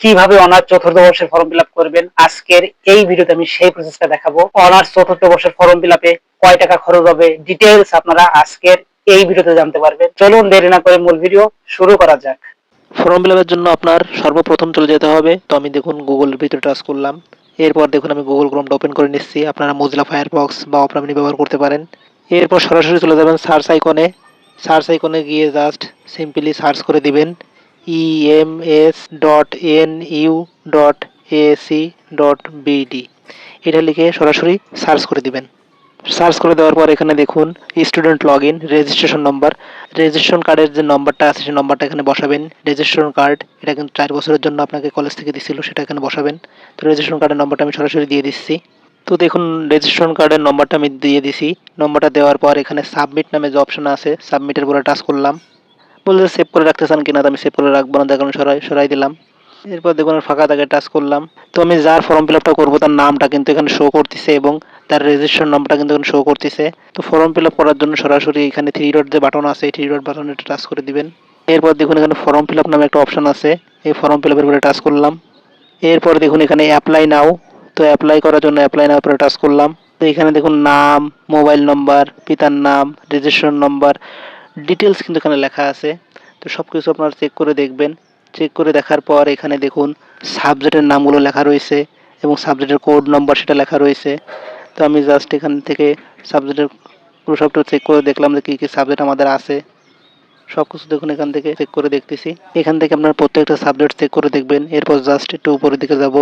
কীভাবে অনার্স চতুর্থ বর্ষের ফর্ম ফিল করবেন? আজকের এই ভিডিওতে আমি সেই প্রসেসটা দেখাবো। অনার্স চতুর্থ বর্ষের ফর্ম ফিল কয় টাকা খরচ হবে? ডিটেলস আপনারা আজকের এই ভিডিওতে জানতে পারবেন। চলুন দেরি না করে মূল ভিডিও শুরু করা যাক। ফর্ম ফিল জন্য আপনার সর্বপ্রথম চলে যেতে হবে। তো আমি দেখুন গুগলের ভিতরে টাচ করলাম। এরপর দেখুন আমি গুগল ক্রোমটা ওপেন করে নিচ্ছি। আপনারা মোজিলা ফায়ারবক্স বা অপরা মিনি ব্যবহার করতে পারেন। এরপর সরাসরি চলে যাবেন সার্চ আইকনে সার্চ আইকনে গিয়ে জাস্ট সিম্পলি সার্চ করে দিবেন। E M S dot N U dot AC dot BD এটা লিখে সরাসরি সার্চ করে দিবেন। সার্চ করে দেওয়ার পর এখানে দেখুন student log in registration number registration কার্ডের যে নম্বরটা আছে, সেই নম্বরটা এখানে বসাবেন। রেজিস্ট্রেশন কার্ড এটা কিন্তু চার বছরের জন্য আপনাকে কলেজ থেকে দিছিল, সেটা এখানে বসাবেন। তো রেজিস্ট্রেশন কার্ডের নম্বরটা আমি সরাসরি দিয়ে দিচ্ছি। তো দেখুন রেজিস্ট্রেশন কার্ডের নম্বরটা আমি দিয়ে দিছি। নম্বরটা দেওয়ার পর এখানে সাবমিট নামে যে অপশন আছে সাবমিটের উপরে টাচ করলাম। বলতে সেভ করে রাখতে চান কিনা আমি সেভ করে রাখব না দেখুন সরাই সরাই দিলাম। এরপর দেখুন ফাঁকা দাগে টাচ করলাম। তো আমি যার ফর্ম ফিল আপটা করব, তার নামটা কিন্তু এখানে শো করতেছে এবং তার রেজিস্ট্রেশন নাম্বারটা কিন্তু এখানে শো করতেছে। তো ফর্ম ফিল আপ করার জন্য সরাসরি এখানে থ্রি ডট যে বাটন আছে, এই থ্রি ডট বাটনে টাচ করে দিবেন। এরপর দেখুন এখানে ফর্ম ফিল আপ নামে একটা অপশন আছে, এই ফর্ম ফিল আপের উপরে টাচ করলাম। এরপর দেখুন এখানে অ্যাপ্লাই নাও তো অ্যাপ্লাই করার জন্য অ্যাপ্লাই নাও উপরে টাচ করলাম। তো এখানে দেখুন নাম মোবাইল নম্বর পিতার নাম রেজিস্ট্রেশন নম্বর ডিটেলস কিন্তু এখানে লেখা আছে। তো সব কিছু আপনারা চেক করে দেখবেন। চেক করে দেখার পর এখানে দেখুন সাবজেক্টের নামগুলো লেখা রয়েছে এবং সাবজেক্টের কোড নম্বর সেটা লেখা রয়েছে। তো আমি জাস্ট এখান থেকে সাবজেক্টের পুরো সবটা চেক করে দেখলাম যে কী কী সাবজেক্ট আমাদের আছে। সব কিছু দেখুন এখান থেকে চেক করে দেখতেছি। এখান থেকে আপনার প্রত্যেকটা সাবজেক্ট চেক করে দেখবেন। এরপর জাস্ট একটু উপরের দিকে যাব।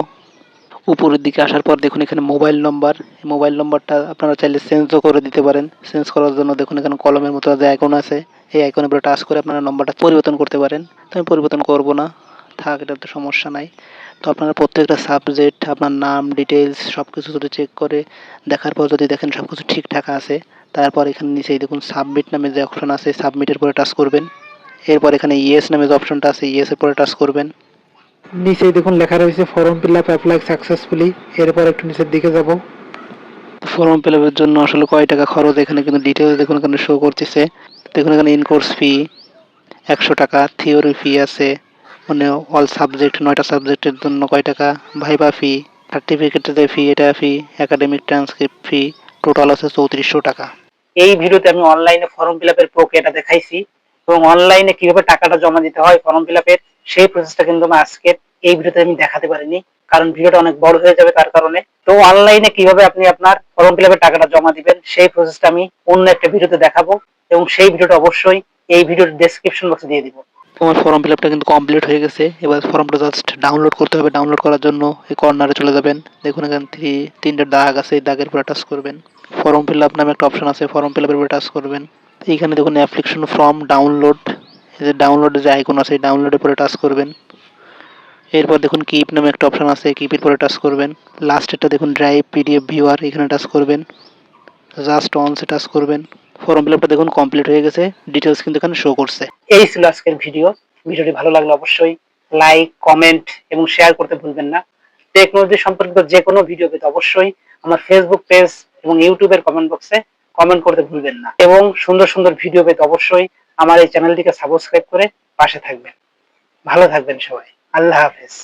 উপরের দিকে আসার পর দেখুন এখানে মোবাইল নম্বর মোবাইল নম্বরটা আপনারা চাইলে চেঞ্জও করে দিতে পারেন। চেঞ্জ করার জন্য দেখুন এখানে কলমের মতো যে আইকন আছে, এই আইকনের উপরে টাচ করে আপনারা নম্বরটা পরিবর্তন করতে পারেন। তো আমি পরিবর্তন করব না, থাক, এটা তো সমস্যা নাই। তো আপনারা প্রত্যেকটা সাবজেক্ট আপনার নাম ডিটেলস সব কিছু যদি চেক করে, দেখার পর যদি দেখেন সব কিছু ঠিকঠাক আছে, তারপর এখানে নিচেই দেখুন সাবমিট নামে যে অপশন আছে সাবমিটের পরে টাচ করবেন। এরপর এখানে ইয়েস নামে যে অপশনটা আছে ইয়েস এর পরে টাচ করবেন। নিচেই দেখুন লেখা রয়েছে form fill up apply successfully এরপর একটু নিচের দিকে যাব। ফর্ম ফিল আপের জন্য আসলে কয় টাকা খরচ? এখানে কিন্তু ডিটেলস দেখুন এখানে শো করতেছে। দেখুন এখানে ইনকোর্স ফি একশো টাকা। থিওরি ফি আছে। মানে অল সাবজেক্ট নয়টা সাবজেক্টের জন্য কয় টাকা? ভাইবা ফি সার্টিফিকেটের ফি এটা fee academic transcript fee total আছে চৌত্রিশশো টাকা। এই ভিডিওতে আমি অনলাইনে ফর্ম ফিল আপের প্রক্রিয়াটা দেখাইছি। এবং অনলাইনে কীভাবে টাকাটা জমা দিতে হয় ফর্ম ফিল আপের সেই প্রসেসটা কিন্তু আমি আজকের এই ভিডিওতে আমি দেখাতে পারিনি। কারণ ভিডিওটা অনেক বড় হয়ে যাবে তার কারণে। তো অনলাইনে কীভাবে আপনি আপনার ফর্ম ফিল আপের টাকাটা জমা দিবেন, সেই প্রসেসটা আমি অন্য একটা ভিডিওতে দেখাবো। এবং সেই ভিডিওটা অবশ্যই এই ভিডিওর ডেসক্রিপশন বক্সে দিয়ে দিব। তোমার ফর্ম ফিল আপটা কিন্তু কমপ্লিট হয়ে গেছে। এবার ফর্মটা জাস্ট ডাউনলোড করতে হবে। ডাউনলোড করার জন্য এই কর্নারে চলে যাবেন। দেখুন এখানে থ্রি তিনটে দাগ আছে, এই দাগের উপরে টাচ করবেন। ফর্ম ফিল আপ নামে একটা অপশন আছে ফর্ম ফিল আপের উপরে টাচ করবেন। এইখানে দেখুন অ্যাপ্লিকেশন ফর্ম ডাউনলোড যে ডাউনলোডের যে আইকন আছে ডাউনলোডের উপরে টাচ করবেন। এরপর দেখুন কিপ নামে একটা অপশন আছে কিপের পরে টাচ করবেন। লাস্টেরটা দেখুন ড্রাইভ পিডিএফ ভিউয়ার এখানে টাচ করবেন। জাস্ট অনসে টাচ করবেন। ফর্ম ফিল আপটা দেখুন কমপ্লিট হয়ে গেছে। ডিটেলস কিন্তু এখানে শো করছে। এই ছিল আজকের ভিডিও ভিডিওটি ভালো লাগলে অবশ্যই লাইক কমেন্ট এবং শেয়ার করতে ভুলবেন না। টেকনোলজি সম্পর্কিত যে কোনো ভিডিও পেতে অবশ্যই আমার ফেসবুক পেজ এবং ইউটিউবের কমেন্ট বক্সে কমেন্ট করতে ভুলবেন না। এবং সুন্দর সুন্দর ভিডিও পেতে অবশ্যই আমার এই চ্যানেলটিকে সাবস্ক্রাইব করে পাশে থাকবেন। ভালো থাকবেন সবাই। আল্লাহ হাফেজ।